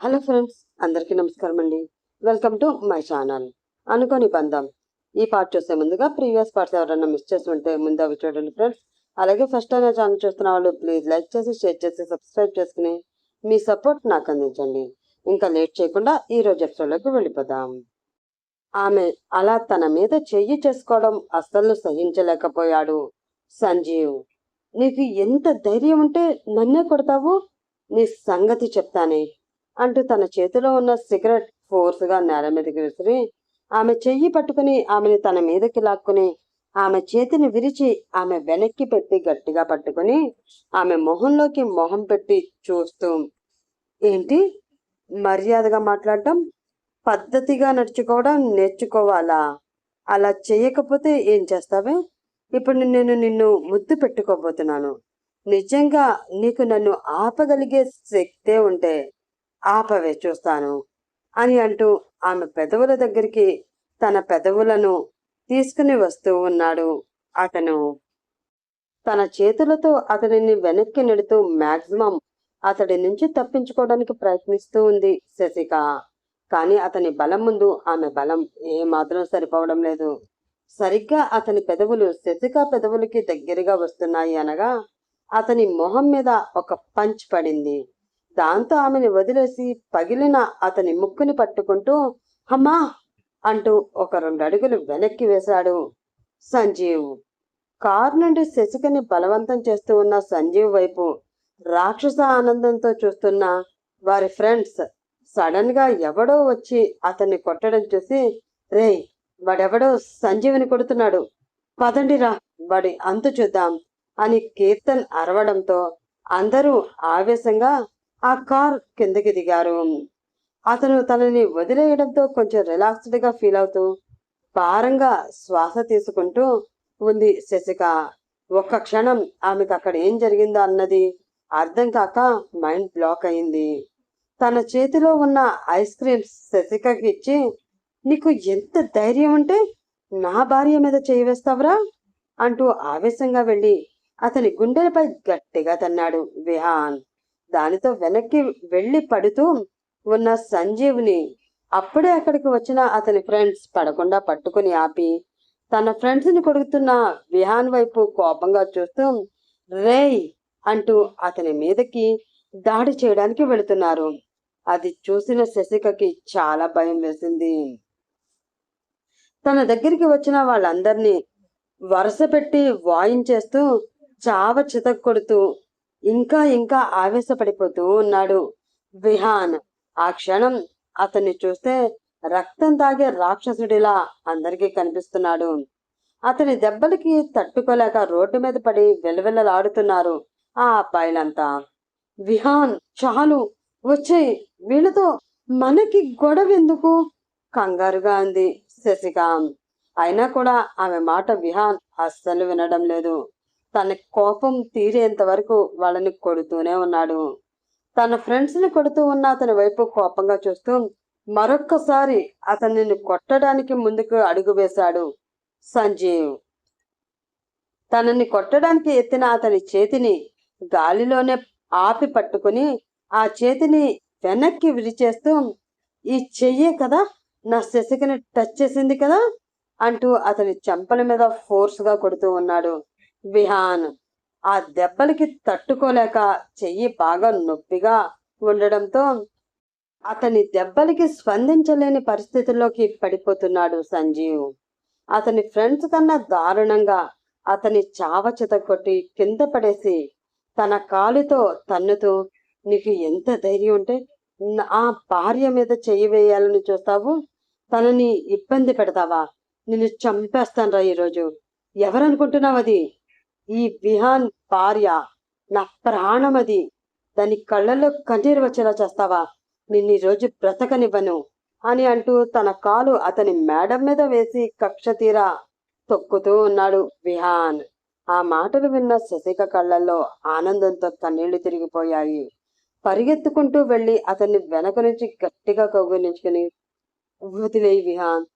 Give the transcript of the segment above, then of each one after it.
Hello friends అందరికీ నమస్కారం అండి వెల్కమ్ టు మై ఛానల్. అనుకోని బంధం. ఈ పార్ట్ చూసే ముందుగా ప్రీవియస్ పార్ట్స్ ఎవరైనా మిస్ చేసి ఉంటే ముందు అవి చూడండి ఫ్రెండ్స్. అలాగే ఫస్ట్ టైం ఛానల్ చూస్తున్న వాళ్ళు ప్లీజ్ లైక్ చేసి షేర్ చేసి సబ్స్క్రైబ్ చేసుకుని మీ సపోర్ట్ నాకు అందించండి. ఇంకా లేట్ చేయకుండా ఈ రోజు ఎపిసోడ్లోకి వెళ్ళిపోదాం. ఆమె అలా తన మీద చెయ్యి చేసుకోవడం అస్సలు సహించలేకపోయాడు. సంజీవ్ నీకు ఎంత ధైర్యం ఉంటే నన్నే కొడతావు? నీ సంగతి చెప్తానే. అంటూ తన చేతిలో ఉన్న సిగరెట్ ఫోర్స్గా నేల మీదకి విసిరి ఆమె చెయ్యి పట్టుకుని ఆమెని తన మీదకి లాక్కుని ఆమె చేతిని విరిచి ఆమె వెనక్కి పెట్టి గట్టిగా పట్టుకుని ఆమె మొహంలోకి మొహం పెట్టి చూస్తూ ఏంటి? మర్యాదగా మాట్లాడటం? పద్ధతిగా నడుచుకోవడం నేర్చుకోవాలా? అలా చేయకపోతే ఏం చేస్తావే? ఇప్పుడు నేను నిన్ను ముద్దు పెట్టుకోబోతున్నాను. నిజంగా నీకు నన్ను ఆపగలిగే శక్తే ఉంటే ఆపవే చూస్తాను. అని అంటూ ఆమె పెదవుల దగ్గరికి తన పెదవులను తీసుకుని వస్తూ ఉన్నాడు అతను. తన చేతులతో అతడిని వెనక్కి నెడుతూ మాక్సిమం అతడి నుంచి తప్పించుకోవడానికి ప్రయత్నిస్తూ ఉంది శశిక. కానీ అతని బలం ముందు ఆమె బలం ఏమాత్రం సరిపోవడం లేదు. సరిగ్గా అతని పెదవులు శశిక పెదవులకి దగ్గరగా వస్తున్నాయి అనగా అతని మొహం మీద ఒక పంచ్ పడింది. దాంతో ఆమెను వదిలేసి పగిలిన అతని ముక్కుని పట్టుకుంటూ అమ్మా! అంటూ ఒక రెండు అడుగులు వెనక్కి వేశాడు సంజీవ్. కారు నుండి శశికని బలవంతం చేస్తూ ఉన్న సంజీవ్ వైపు రాక్షస ఆనందంతో చూస్తున్న వారి ఫ్రెండ్స్ సడన్గా ఎవడో వచ్చి అతన్ని కొట్టడం చూసి రేయ్ వాడెవడో సంజీవిని కొడుతున్నాడు. పదండిరా వాడి అంతు చూద్దాం అని కీర్తన్ అరవడంతో అందరూ ఆవేశంగా ఆ కార్ కిందకి దిగారు. అతను తనని వదిలేయడంతో కొంచెం రిలాక్స్డ్గా ఫీల్ అవుతూ భారంగా శ్వాస తీసుకుంటూ ఉంది శశిక. ఒక్క క్షణం ఆమెకు అక్కడ ఏం జరిగిందో అన్నది అర్థం కాక మైండ్ బ్లాక్ అయింది. తన చేతిలో ఉన్న ఐస్ క్రీమ్స్ శశికకి ఇచ్చి నీకు ఎంత ధైర్యం ఉంటే నా భార్య మీద చేయవేస్తావురా అంటూ ఆవేశంగా వెళ్ళి అతని గుండెలపై గట్టిగా తన్నాడు విహాన్. దానితో వెనక్కి వెళ్ళి పడుతూ ఉన్న సంజీవ్ని అప్పుడే అక్కడికి వచ్చిన అతని ఫ్రెండ్స్ పడకుండా పట్టుకుని ఆపి తన ఫ్రెండ్స్ని కొడుకుతున్న విహాన్ వైపు కోపంగా చూస్తూ రేయ్ అంటూ అతని మీదకి దాడి చేయడానికి వెళుతున్నారు. అది చూసిన శశికకి చాలా భయం వేసింది. తన దగ్గరికి వచ్చిన వాళ్ళందరినీ వరుస పెట్టి వాయించేస్తూ చావ చితక్కొడుతూ ఇంకా ఇంకా ఆవేశపడిపోతూ ఉన్నాడు. విహాన్ ఆ క్షణం అతన్ని చూస్తే రక్తం తాగే రాక్షసుడిలా అందరికీ కనిపిస్తున్నాడు. అతని దెబ్బలకి తట్టుకోలేక రోడ్డు మీద పడి వెలవెలలాడుతున్నారు ఆ అబ్బాయిలంతా. విహాన్ చాలు వచ్చేయ్ వీళ్ళతో మనకి గొడవ ఎందుకు? కంగారుగా అంది శశిక అయినా కూడా ఆమె మాట విహాన్ అస్సలు వినడం లేదు. తన కోపం తీరేంత వరకు వాళ్ళని కొడుతూనే ఉన్నాడు. తన ఫ్రెండ్స్ని కొడుతూ ఉన్న అతని వైపు కోపంగా చూస్తూ మరొక్కసారి అతనిని కొట్టడానికి ముందుకు అడుగు వేశాడు సంజీవ్. తనని కొట్టడానికి ఎత్తిన అతని చేతిని గాలిలోనే ఆపి పట్టుకుని ఆ చేతిని వెనక్కి విరిచేస్తూ ఈ చెయ్యే కదా? నా శశికని టచ్ చేసింది కదా? అంటూ అతని చెంపల మీద ఫోర్స్గా కొడుతూ ఉన్నాడు. విహాన్. ఆ దెబ్బలకి తట్టుకోలేక చెయ్యి బాగా నొప్పిగా ఉండడంతో అతని దెబ్బలకి స్పందించలేని పరిస్థితుల్లోకి పడిపోతున్నాడు సంజీవ్. అతని ఫ్రెండ్స్ కన్నా దారుణంగా అతని చావ కొట్టి కింద పడేసి తన కాలుతో తన్నుతూ నీకు ఎంత ధైర్యం ఉంటే ఆ భార్య మీద చెయ్యి వేయాలని చూస్తావు? తనని ఇబ్బంది పెడతావా? నిన్ను చంపేస్తానరా ఈరోజు. ఎవరనుకుంటున్నావు అది? ఈ విహాన్ భార్య నా ప్రాణం అది దాని కళ్ళల్లో కన్నీరు వచ్చేలా చేస్తావా? నిన్ను రోజు బ్రతకనివ్వను అని అంటూ తన కాలు అతని మేడం మీద వేసి కక్ష తీరా తొక్కుతూ ఉన్నాడు విహాన్. ఆ మాటలు విన్న శశిక కళ్ళల్లో ఆనందంతో కన్నీళ్ళు తిరిగిపోయాయి. పరిగెత్తుకుంటూ వెళ్ళి అతన్ని వెనక నుంచి గట్టిగా కౌగులించుకుని వదిలేయి విహాన్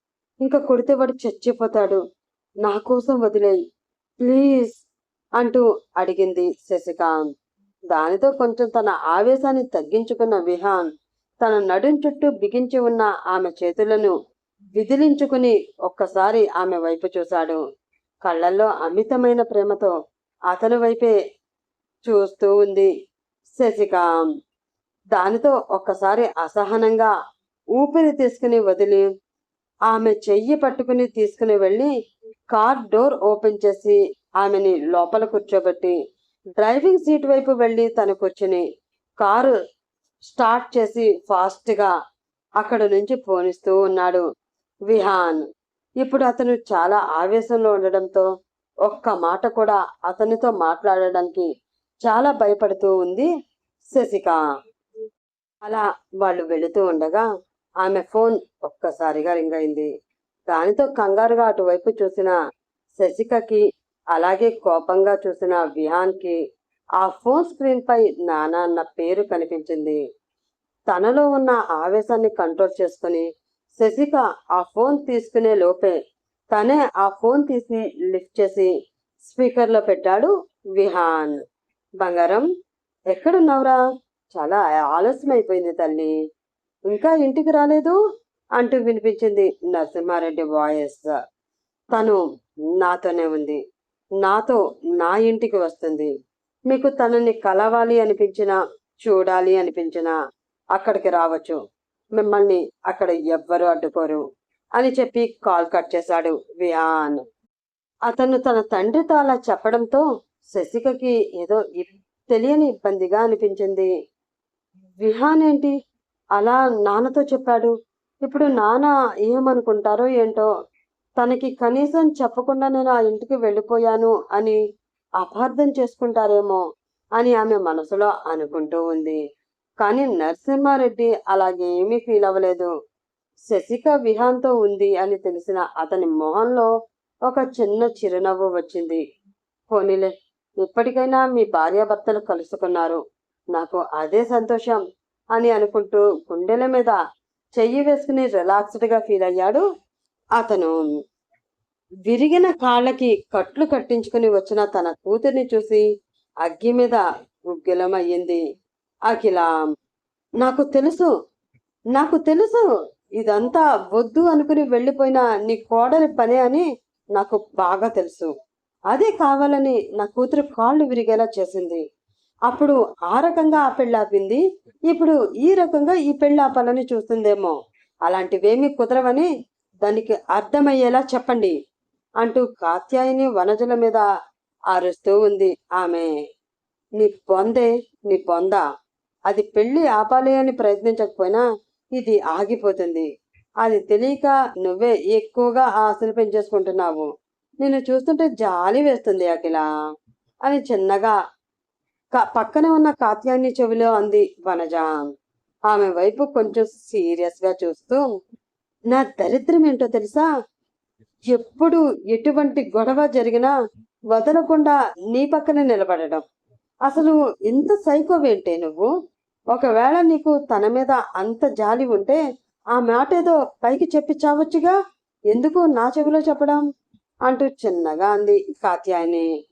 ఇంకా కొడితే వాడు చచ్చిపోతాడు. నా కోసం వదిలేయి. ప్లీజ్ అంటూ అడిగింది శశికాంత్. దానితో కొంచెం తన ఆవేశాన్ని తగ్గించుకున్న విహాన్ తన నడుం చుట్టూ బిగించి ఉన్న ఆమె చేతులను విదిలించుకుని ఒక్కసారి ఆమె వైపు చూశాడు. కళ్ళల్లో అమితమైన ప్రేమతో అతని వైపే చూస్తూ ఉంది శశికాంత్. దానితో ఒక్కసారి అసహనంగా ఊపిరి తీసుకుని వదిలి ఆమె చెయ్యి పట్టుకుని తీసుకుని వెళ్ళి కార్ డోర్ ఓపెన్ చేసి ఆమెని లోపల కూర్చోబెట్టి డ్రైవింగ్ సీట్ వైపు వెళ్ళి తను కూర్చుని కారు స్టార్ట్ చేసి ఫాస్ట్గా అక్కడ నుంచి పోనిస్తూ ఉన్నాడు విహాన్. ఇప్పుడు అతను చాలా ఆవేశంలో ఉండడంతో ఒక్క మాట కూడా అతనితో మాట్లాడడానికి చాలా భయపడుతూ ఉంది శశిక. అలా వాళ్ళు వెళుతూ ఉండగా ఆమె ఫోన్ ఒక్కసారిగా రింగ్ అయింది. దానితో కంగారుగా అటువైపు చూసిన శశికకి అలాగే కోపంగా చూసిన విహాన్కి ఆ ఫోన్ స్క్రీన్పై నానా అన్న పేరు కనిపించింది. తనలో ఉన్న ఆవేశాన్ని కంట్రోల్ చేసుకుని శశిక ఆ ఫోన్ తీసుకునే లోపే తనే ఆ ఫోన్ తీసి లిఫ్ట్ చేసి స్పీకర్లో పెట్టాడు విహాన్. బంగారం ఎక్కడున్నావురా? చాలా ఆలస్యం అయిపోయింది తల్లి. ఇంకా ఇంటికి రాలేదు? అంటూ వినిపించింది నరసింహారెడ్డి వాయిస్. తను నాతోనే ఉంది. నాతో నా ఇంటికి వస్తుంది. మీకు తనని కలవాలి అనిపించినా చూడాలి అనిపించినా అక్కడికి రావచ్చు. మిమ్మల్ని అక్కడ ఎవ్వరు అడ్డుకోరు అని చెప్పి కాల్ కట్ చేశాడు వియాన్ అతను తన తండ్రితో అలా చెప్పడంతో శశికకి ఏదో తెలియని ఇబ్బందిగా అనిపించింది. విహాన్ ఏంటి? అలా నాన్నతో చెప్పాడు. ఇప్పుడు నాన్న ఏమనుకుంటారో ఏంటో తనకి కనీసం చెప్పకుండా నేను ఆ ఇంటికి వెళ్ళిపోయాను అని అపార్థం చేసుకుంటారేమో అని ఆమె మనసులో అనుకుంటూ ఉంది. కానీ నరసింహారెడ్డి అలాగేమీ ఫీల్ అవ్వలేదు. శశిక విహాన్తో ఉంది అని తెలిసిన అతని మొహంలో ఒక చిన్న చిరునవ్వు వచ్చింది. పోనీలే ఇప్పటికైనా మీ భార్యాభర్తలు కలుసుకున్నారు. నాకు అదే సంతోషం అని అనుకుంటూ గుండెల మీద చెయ్యి వేసుకుని రిలాక్స్డ్గా ఫీల్ అయ్యాడు అతను విరిగిన కాళ్ళకి కట్లు కట్టించుకుని వచ్చిన తన కూతుర్ని చూసి అగ్గి మీద గుగ్గిలమయ్యింది అఖిల నాకు తెలుసు నాకు తెలుసు ఇదంతా వద్దు అనుకుని వెళ్ళిపోయిన నీ కోడలి పనే అని నాకు బాగా తెలుసు. అదే కావాలని నా కూతురు కాళ్ళు విరిగేలా చేసింది. అప్పుడు ఆ రకంగా ఆ పెళ్ళి ఆపింది. ఇప్పుడు ఈ రకంగా ఈ పెళ్ళాపాలని చూస్తుందేమో. అలాంటివేమీ కుదరవని దానికి అర్థమయ్యేలా చెప్పండి అంటూ కాత్యాయని వనజుల మీద అరుస్తూ ఉంది. ఆమె నీ పొందే నీ పొంద. అది పెళ్ళి ఆపాలి అని ప్రయత్నించకపోయినా ఇది ఆగిపోతుంది. అది తెలియక నువ్వే ఎక్కువగా ఆశలు పెంచేసుకుంటున్నావు. నిన్ను చూస్తుంటే జాలి వేస్తుంది అఖిల అని చిన్నగా పక్కనే ఉన్న కాత్యాన్ని చెవిలో అంది వనజ. ఆమె వైపు కొంచెం సీరియస్గా చూస్తూ నా దరిద్రం ఏంటో తెలుసా? ఎప్పుడు ఎటువంటి గొడవ జరిగినా వదలకుండా నీ పక్కనే నిలబడడం. అసలు ఇంత సైకోవేంటే నువ్వు? ఒకవేళ నీకు తన మీద అంత జాలి ఉంటే ఆ మాట ఏదో పైకి చెప్పి చావచ్చుగా? ఎందుకు నా చెవిలో చెప్పడం? అంటూ చిన్నగా అంది కాత్యాయని.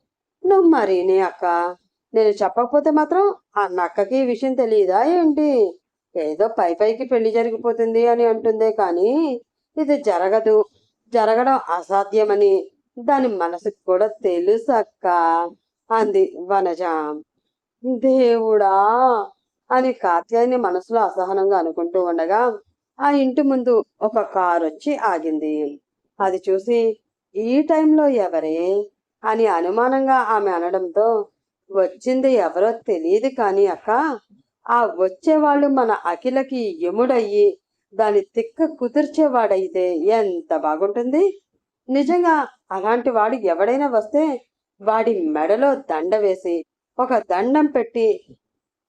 నువ్వు మరీనే అక్క. నేను చెప్పకపోతే మాత్రం ఆ నక్కకి ఈ విషయం తెలియదా ఏంటి? ఏదో పై పైకి పెళ్ళి జరిగిపోతుంది అని అంటుందే కానీ ఇది జరగదు. జరగడం అసాధ్యమని దాని మనసుకు కూడా తెలుసక్క అంది వనజ. దేవుడా అని కాత్యాయని మనసులో అసహనంగా అనుకుంటూ ఉండగా ఆ ఇంటి ముందు ఒక కారు వచ్చి ఆగింది. అది చూసి ఈ టైంలో ఎవరే? అని అనుమానంగా ఆమె అనడంతో వచ్చింది ఎవరో తెలియదు కానీ అక్క ఆ వచ్చేవాళ్ళు మన అఖిలకి యముడయ్యి దాని తిక్క కుదిర్చేవాడైతే ఎంత బాగుంటుంది. నిజంగా అలాంటి వాడు ఎవడైనా వస్తే వాడి మెడలో దండ వేసి ఒక దండం పెట్టి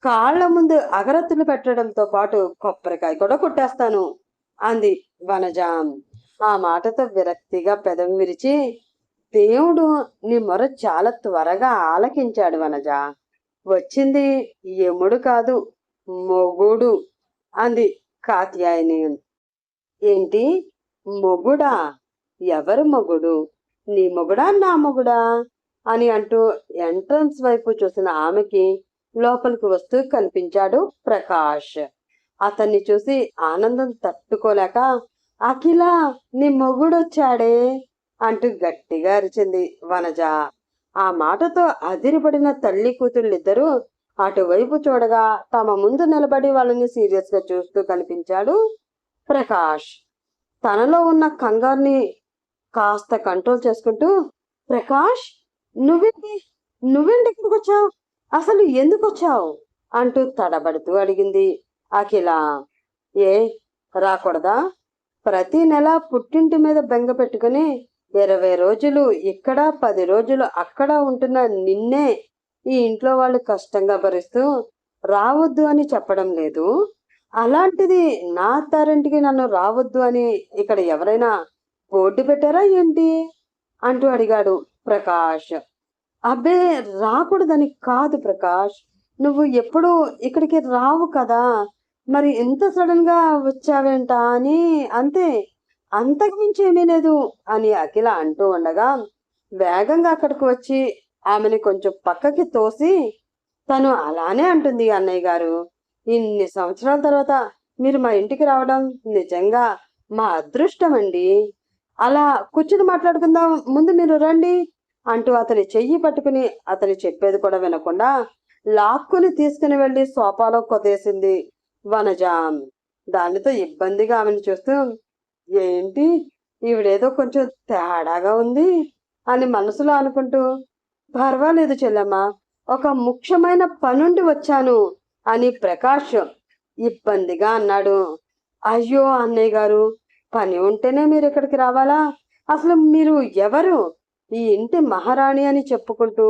కాళ్ళ ముందు అగరత్తులు పెట్టడంతో పాటు కొబ్బరికాయ కూడా కొట్టేస్తాను అంది వనజాం. ఆ మాటతో విరక్తిగా పెదవి విరిచి దేవుడు నీ మొర చాలా త్వరగా ఆలకించాడు వనజ. వచ్చింది. యముడు కాదు మొగుడు అంది కాత్యాయని ఏంటి? మొగుడా? ఎవరు మొగుడు? నీ మొగుడా నా మొగుడా? అని అంటూ ఎంట్రన్స్ వైపు చూసిన ఆమెకి లోపలికి వస్తూ కనిపించాడు ప్రకాష్. అతన్ని చూసి ఆనందం తట్టుకోలేక అఖిల నీ మొగుడొచ్చాడే అంటూ గట్టిగా అరిచింది వనజ. ఆ మాటతో అదిరిపడిన తల్లి కూతుళ్ళిద్దరూ అటువైపు చూడగా తమ ముందు నిలబడి వాళ్ళని సీరియస్గా చూస్తూ కనిపించాడు ప్రకాష్. తనలో ఉన్న కంగారుని కాస్త కంట్రోల్ చేసుకుంటూ ప్రకాష్ నువ్వేంటి? నువ్వేంటి ఇక్కడికి వచ్చావు? అసలు ఎందుకు వచ్చావు? అంటూ తడబడుతూ అడిగింది అఖిల. ఏ రాకూడదా? ప్రతి నెల పుట్టింటి మీద బెంగ పెట్టుకుని ఇరవై రోజులు ఇక్కడ పది రోజులు అక్కడ ఉంటున్న నిన్నే ఈ ఇంట్లో వాళ్ళు కష్టంగా భరిస్తూ రావద్దు అని చెప్పడం లేదు. అలాంటిది నా అత్తారింటికి నన్ను రావద్దు అని ఇక్కడ ఎవరైనా బోర్డు పెట్టారా ఏంటి? అంటూ అడిగాడు ప్రకాష్. అబ్బే రాకూడదని కాదు ప్రకాష్. నువ్వు ఎప్పుడు ఇక్కడికి రావు కదా. మరి ఎంత సడన్గా వచ్చావేంటా అని అంతే. అంతకుమించి ఏమీ లేదు అని అఖిల అంటూ ఉండగా వేగంగా అక్కడికి వచ్చి ఆమెని కొంచెం పక్కకి తోసి తను అలానే అంటుంది అన్నయ్య గారు ఇన్ని సంవత్సరాల తర్వాత మీరు మా ఇంటికి రావడం నిజంగా మా అదృష్టం అండి. అలా కూర్చుని మాట్లాడుకుందాం ముందు మీరు రండి అంటూ అతని చెయ్యి పట్టుకుని అతని చెప్పేది కూడా వినకుండా లాక్కుని తీసుకుని వెళ్ళి సోఫాలో కొదేసింది వనజాం. దానితో ఇబ్బందిగా ఆమెను చూస్తూ ఏంటి? ఈవిడేదో కొంచెం తేడాగా ఉంది అని మనసులో అనుకుంటూ పర్వాలేదు చెల్లమ్మ ఒక ముఖ్యమైన పనుండి వచ్చాను అని ప్రకాష్ ఇబ్బందిగా అన్నాడు. అయ్యో అన్నయ్య గారు పని ఉంటేనే మీరు ఇక్కడికి రావాలా? అసలు మీరు ఎవరు? ఈ ఇంటి మహారాణి అని చెప్పుకుంటూ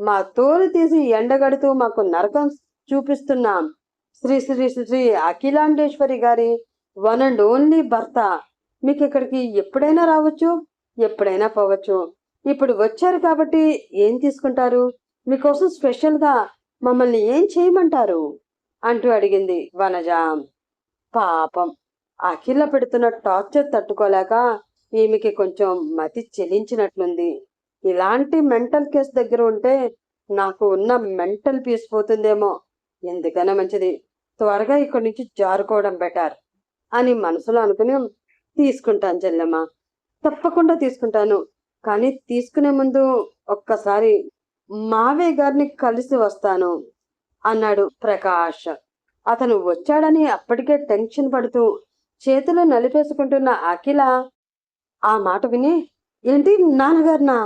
మా తోలు తీసి ఎండగడుతూ మాకు నరకం చూపిస్తున్నాం శ్రీ శ్రీ శ్రీ అఖిలాండేశ్వరి గారి వన్ అండ్ ఓన్లీ భర్త మీకు ఇక్కడికి ఎప్పుడైనా రావచ్చు ఎప్పుడైనా పోవచ్చు. ఇప్పుడు వచ్చారు కాబట్టి ఏం తీసుకుంటారు? మీకోసం స్పెషల్గా మమ్మల్ని ఏం చేయమంటారు? అంటూ అడిగింది వనజ. పాపం. అఖిల పెడుతున్న టార్చర్ తట్టుకోలేక ఈమెకి కొంచెం మతి చెలించినట్లుంది. ఇలాంటి మెంటల్ కేసు దగ్గర ఉంటే నాకు ఉన్న మెంటల్ పీస్ పోతుందేమో. ఎందుకైనా మంచిది. త్వరగా ఇక్కడి నుంచి జారుకోవడం బెటర్ అని మనసులో అనుకుని తీసుకుంటాను చెల్లెమ్మ. తప్పకుండా తీసుకుంటాను. కానీ తీసుకునే ముందు ఒక్కసారి మావే గారిని కలిసి వస్తాను అన్నాడు ప్రకాష్. అతను వచ్చాడని అప్పటికే టెన్షన్ పడుతూ చేతులు నలిపేసుకుంటున్న అఖిల ఆ మాట విని ఏంటి నాన్నగారినా?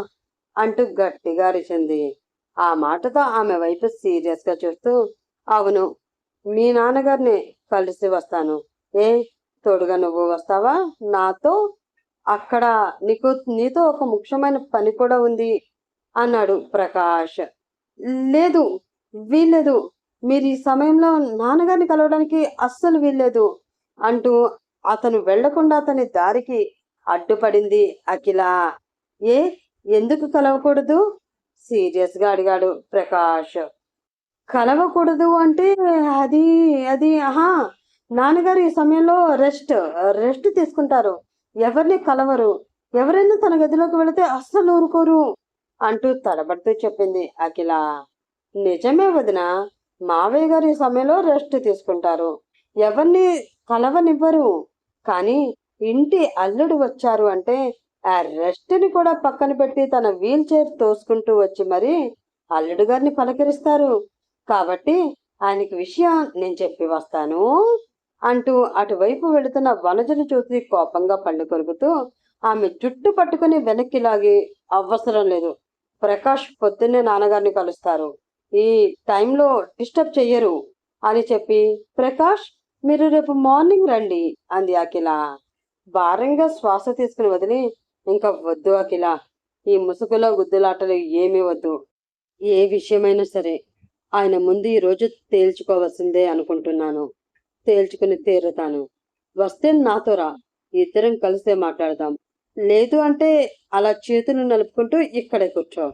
అంటూ గట్టిగా అరిచింది. ఆ మాటతో ఆమె వైపు సీరియస్గా చూస్తూ అవును మీ నాన్నగారిని కలిసి వస్తాను. ఏ? తోడుగా నువ్వు వస్తావా? నాతో అక్కడ నీకు నీతో ఒక ముఖ్యమైన పని కూడా ఉంది అన్నాడు ప్రకాష్. లేదు వీల్లేదు. మీరు ఈ సమయంలో నాన్నగారిని కలవడానికి అస్సలు వీల్లేదు అంటూ అతను వెళ్ళకుండా అతని దారికి అడ్డుపడింది అఖిల. ఏ ఎందుకు కలవకూడదు? సీరియస్గా అడిగాడు ప్రకాష్. కలవకూడదు అంటే అది అది ఆహా నాన్నగారు ఈ సమయంలో రెస్ట్ రెస్ట్ తీసుకుంటారు. ఎవరిని కలవరు. ఎవరైనా తన గదిలోకి వెళితే అస్సలు ఊరుకోరు అంటూ తడబడుతూ చెప్పింది అఖిల. నిజమే వదిన మావయ్య గారు ఈ సమయంలో రెస్ట్ తీసుకుంటారు. ఎవరిని కలవనివ్వరు. కానీ ఇంటి అల్లుడు వచ్చారు అంటే ఆ రెస్ట్ని కూడా పక్కన పెట్టి తన వీల్ చైర్ తోసుకుంటూ వచ్చి మరి అల్లుడు గారిని పలకరిస్తారు. కాబట్టి ఆయనకి విషయం నేను చెప్పి వస్తాను. అంటూ అటువైపు వెళుతున్న వనజను చూసి కోపంగా పళ్ళు కొరుకుతూ ఆమె జుట్టు పట్టుకుని వెనక్కి లాగి అవసరం లేదు. ప్రకాష్ పొద్దున్నే నాన్నగారిని కలుస్తారు. ఈ టైంలో డిస్టర్బ్ చెయ్యరు అని చెప్పి ప్రకాష్ మీరు రేపు మార్నింగ్ రండి అంది అఖిల. భారంగా శ్వాస తీసుకుని వదిలి ఇంకా వద్దు అఖిల. ఈ ముసుగులో గుద్దులాటలు ఏమీ వద్దు. ఏ విషయమైనా సరే ఆయన ముందు ఈ రోజు తేల్చుకోవాల్సిందే అనుకుంటున్నాను. తేల్చుకుని తీరుతాను. వస్తే నాతో రా. ఇద్దరం కలిసే మాట్లాడదాం. లేదు అంటే అలా చేతులు నలుపుకుంటూ ఇక్కడే కూర్చో.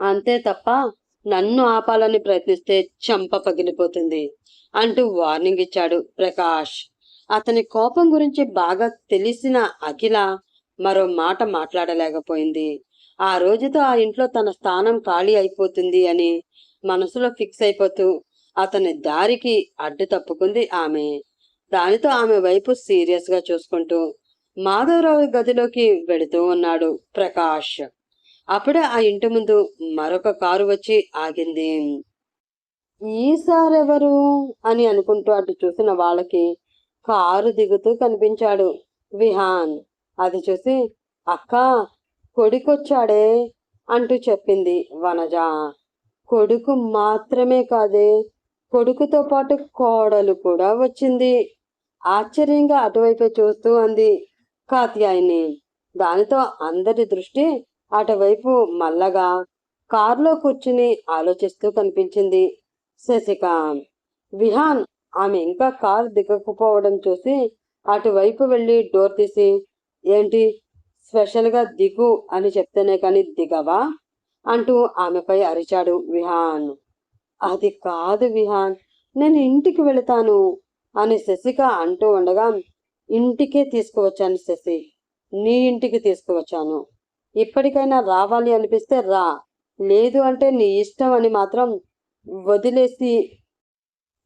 అంతే తప్ప నన్ను ఆపాలని ప్రయత్నిస్తే చంప పగిలిపోతుంది అంటూ వార్నింగ్ ఇచ్చాడు ప్రకాష్. అతని కోపం గురించి బాగా తెలిసిన అఖిల మరో మాట మాట్లాడలేకపోయింది. ఆ రోజుతో ఆ ఇంట్లో తన స్థానం ఖాళీ అయిపోతుంది అని మనసులో ఫిక్స్ అయిపోతూ అతని దారికి అడ్డు తప్పుకుంది ఆమె. దానితో ఆమె వైపు సీరియస్గా చూసుకుంటూ మాధవరావు గదిలోకి వెళుతూ ఉన్నాడు ప్రకాష్. అప్పుడే ఆ ఇంటి ముందు మరొక కారు వచ్చి ఆగింది. ఈసారెవరు? అని అనుకుంటూ అటు చూసిన వాళ్ళకి కారు దిగుతూ కనిపించాడు విహాన్. అది చూసి అక్క కొడుకొచ్చాడే అంటూ చెప్పింది వనజ. కొడుకు మాత్రమే కాదే కొడుకుతో పాటు కోడలు కూడా వచ్చింది. ఆశ్చర్యంగా అటువైపే చూస్తూ అంది కాత్యాయిని దానితో అందరి దృష్టి అటువైపు మల్లగా. కారులో కూర్చుని ఆలోచిస్తూ కనిపించింది శశిక. విహాన్ ఆమె ఇంకా కారు దిగకపోవడం చూసి అటువైపు వెళ్ళి డోర్ తీసి ఏంటి స్పెషల్గా దిగు అని చెప్తేనే కానీ దిగవా? అంటూ ఆమెపై అరిచాడు విహాన్. అది కాదు విహాన్ నేను ఇంటికి వెళతాను అని శశిక అంటూ ఉండగా ఇంటికే తీసుకువచ్చాను శశి నీ ఇంటికి తీసుకువచ్చాను. ఇప్పటికైనా రావాలి అనిపిస్తే రా లేదు అంటే నీ ఇష్టం అని మాత్రం వదిలేసి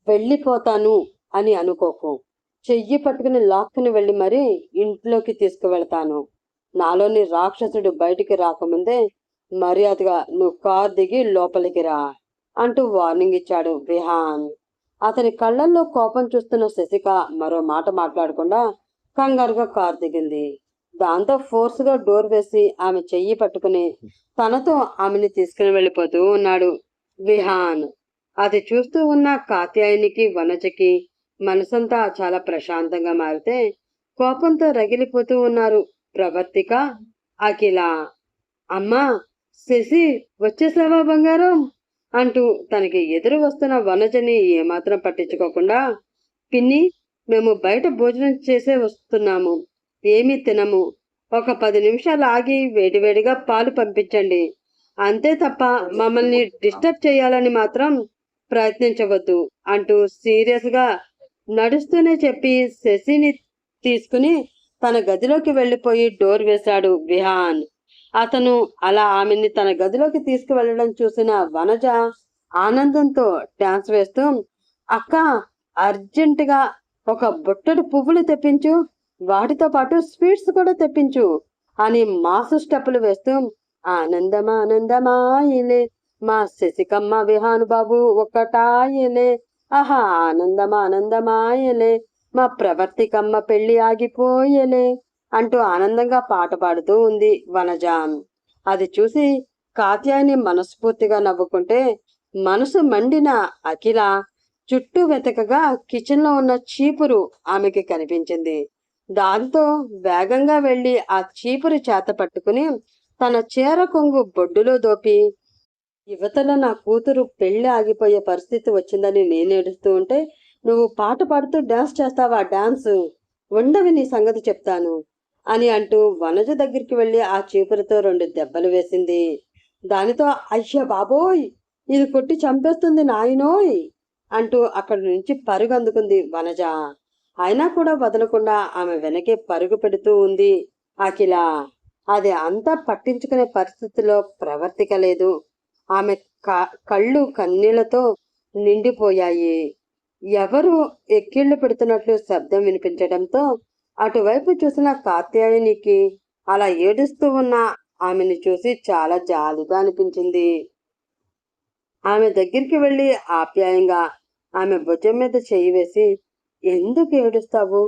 వెళ్ళిపోతాను అని అనుకోకు. చెయ్యి పట్టుకుని లాక్కుని వెళ్ళి మరీ ఇంట్లోకి తీసుకువెళ్తాను. నాలోని రాక్షసుడు బయటికి రాకముందే మర్యాదగా నువ్వు కార్ దిగి లోపలికి రా. అంటూ వార్నింగ్ ఇచ్చాడు విహాన్. అతని కళ్ళల్లో కోపం చూస్తున్న శశిక మరో మాట మాట్లాడకుండా కంగారుగా కారు దిగింది. దాంతో ఫోర్స్గా డోర్ వేసి ఆమె చెయ్యి పట్టుకుని తనతో ఆమెని తీసుకుని వెళ్ళిపోతూ ఉన్నాడు విహాన్. అది చూస్తూ ఉన్న కాత్యాయనికి వనజకి మనసంతా చాలా ప్రశాంతంగా మారితే కోపంతో రగిలిపోతూ ఉన్నారు ప్రవర్తిక అఖిల. అమ్మా శశి వచ్చేసావా బంగారం? అంటూ తనకి ఎదురు వస్తున్న వనజని ఏమాత్రం పట్టించుకోకుండా పిన్ని మేము బయట భోజనం చేసే వస్తున్నాము. ఏమీ తినము. ఒక పది నిమిషాలు ఆగి వేడివేడిగా పాలు పంపించండి. అంతే తప్ప మమ్మల్ని డిస్టర్బ్ చేయాలని మాత్రం ప్రయత్నించవద్దు అంటూ సీరియస్గా నడుస్తూనే చెప్పి శశిని తీసుకుని తన గదిలోకి వెళ్ళిపోయి డోర్ వేశాడు విహాన్. అతను అలా ఆమెని తన గదిలోకి తీసుకువెళ్ళడం చూసిన వనజ ఆనందంతో డాన్స్ వేస్తూ అక్క అర్జెంటుగా ఒక బుట్టడు పువ్వులు తెప్పించు వాటితో పాటు స్వీట్స్ కూడా తెప్పించు అని మాసు స్టెప్పులు వేస్తూ ఆనందమా ఆనందమాయలే మా శశికమ్మ విహానుబాబు ఒక్కటాయలే ఆహా ఆనందమా ఆనందమాయలే మా ప్రవర్తికమ్మ పెళ్ళి ఆగిపోయలే అంటూ ఆనందంగా పాట పాడుతూ ఉంది వనజ. అది చూసి కాత్యాయని మనస్ఫూర్తిగా నవ్వుకుంటే మనసు మండిన అఖిల చుట్టూ వెతకగా కిచెన్లో ఉన్న చీపురు ఆమెకి కనిపించింది. దాంతో వేగంగా వెళ్ళి ఆ చీపురు చేత పట్టుకుని తన చీర కొంగు బొడ్డులో దోపి యువతల నా కూతురు పెళ్ళి ఆగిపోయే పరిస్థితి వచ్చిందని నేను ఏడుస్తూ ఉంటే నువ్వు పాట పాడుతూ డాన్స్ చేస్తావా డాన్స్? ఉండవి నీ సంగతి చెప్తాను. అని అంటూ వనజ దగ్గరికి వెళ్ళి ఆ చీపురుతో రెండు దెబ్బలు వేసింది. దానితో అయ్య బాబోయ్! ఇది కొట్టి చంపేస్తుంది నాయనోయ్! అంటూ అక్కడి నుంచి పరుగు అందుకుంది వనజ. అయినా కూడా వదలకుండా ఆమె వెనకే పరుగు పెడుతూ ఉంది అఖిల. అది అంతా పట్టించుకునే పరిస్థితిలో ప్రవర్తికలేదు. ఆమె కళ్ళు కన్నీళ్ళతో నిండిపోయాయి. ఎవరు ఎక్కిళ్ళు పెడుతున్నట్లు శబ్దం వినిపించడంతో అటువైపు చూసిన కాత్యాయనికి అలా ఏడుస్తూ ఉన్న ఆమెను చూసి చాలా జాలిగా అనిపించింది. ఆమె దగ్గరికి వెళ్ళి ఆప్యాయంగా ఆమె భుజం మీద చేయి వేసి ఎందుకు ఏడుస్తావు?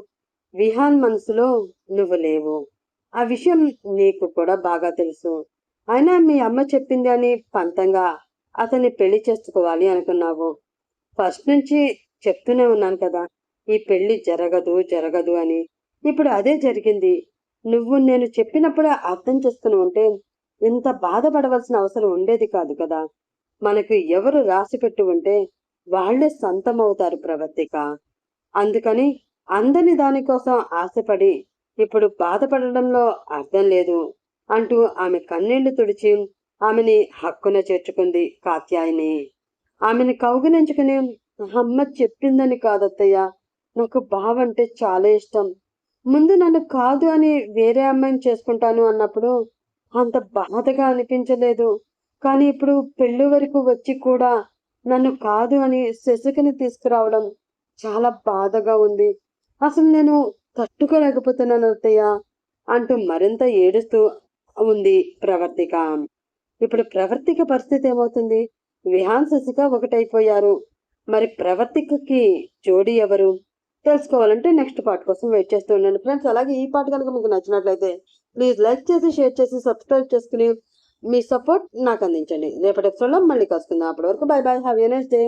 విహాన్ మనసులో నువ్వు లేవు. ఆ విషయం నీకు కూడా బాగా తెలుసు. అయినా మీ అమ్మ చెప్పింది అని పంతంగా అతన్ని పెళ్ళి చేసుకోవాలి అనుకున్నావు. ఫస్ట్ నుంచి చెప్తూనే ఉన్నాను కదా ఈ పెళ్ళి జరగదు జరగదు అని ఇప్పుడు అదే జరిగింది. నువ్వు నేను చెప్పినప్పుడే అర్థం చేసుకుని ఉంటే ఇంత బాధపడవలసిన అవసరం ఉండేది కాదు కదా. మనకు ఎవరు రాసి పెట్టి ఉంటే వాళ్ళే సొంతమవుతారు ప్రవర్తిక. అందుకని అందని దానికోసం ఆశపడి ఇప్పుడు బాధపడడంలో అర్థం లేదు అంటూ ఆమె కన్నీళ్ళు తుడిచి ఆమెని హక్కున చేర్చుకుంది కాత్యాయిని. ఆమెను కౌగిలించుకుని అమ్మ చెప్పిందని కాదత్తయ్య నాకు బావంటే చాలా ఇష్టం. ముందు నన్ను కాదు అని వేరే అమ్మాయిని చేసుకుంటాను అన్నప్పుడు అంత బాధగా అనిపించలేదు. కానీ ఇప్పుడు పెళ్ళి వరకు వచ్చి కూడా నన్ను కాదు అని శశికని తీసుకురావడం చాలా బాధగా ఉంది. అసలు నేను తట్టుకోలేకపోతున్నాను అత్తయ్య అంటూ మరింత ఏడుస్తూ ఉంది ప్రవర్తిక. ఇప్పుడు ప్రవర్తిక పరిస్థితి ఏమవుతుంది? విహాన్ శశిక ఒకటైపోయారు. మరి ప్రవర్తికకి జోడి ఎవరు? తెలుసుకోవాలంటే నెక్స్ట్ పార్ట్ కోసం వెయిట్ చేస్తూ ఉండండి. ఫ్రెండ్స్ అలాగే ఈ పార్ట్ కనుక మీకు నచ్చినట్లయితే ప్లీజ్ లైక్ చేసి షేర్ చేసి సబ్స్క్రైబ్ చేసుకుని మీ సపోర్ట్ నాకు అందించండి. రేపటి ఎపిసోడ్లో మళ్ళీ కలుసుకుందాం. అప్పటి వరకు bye bye have a day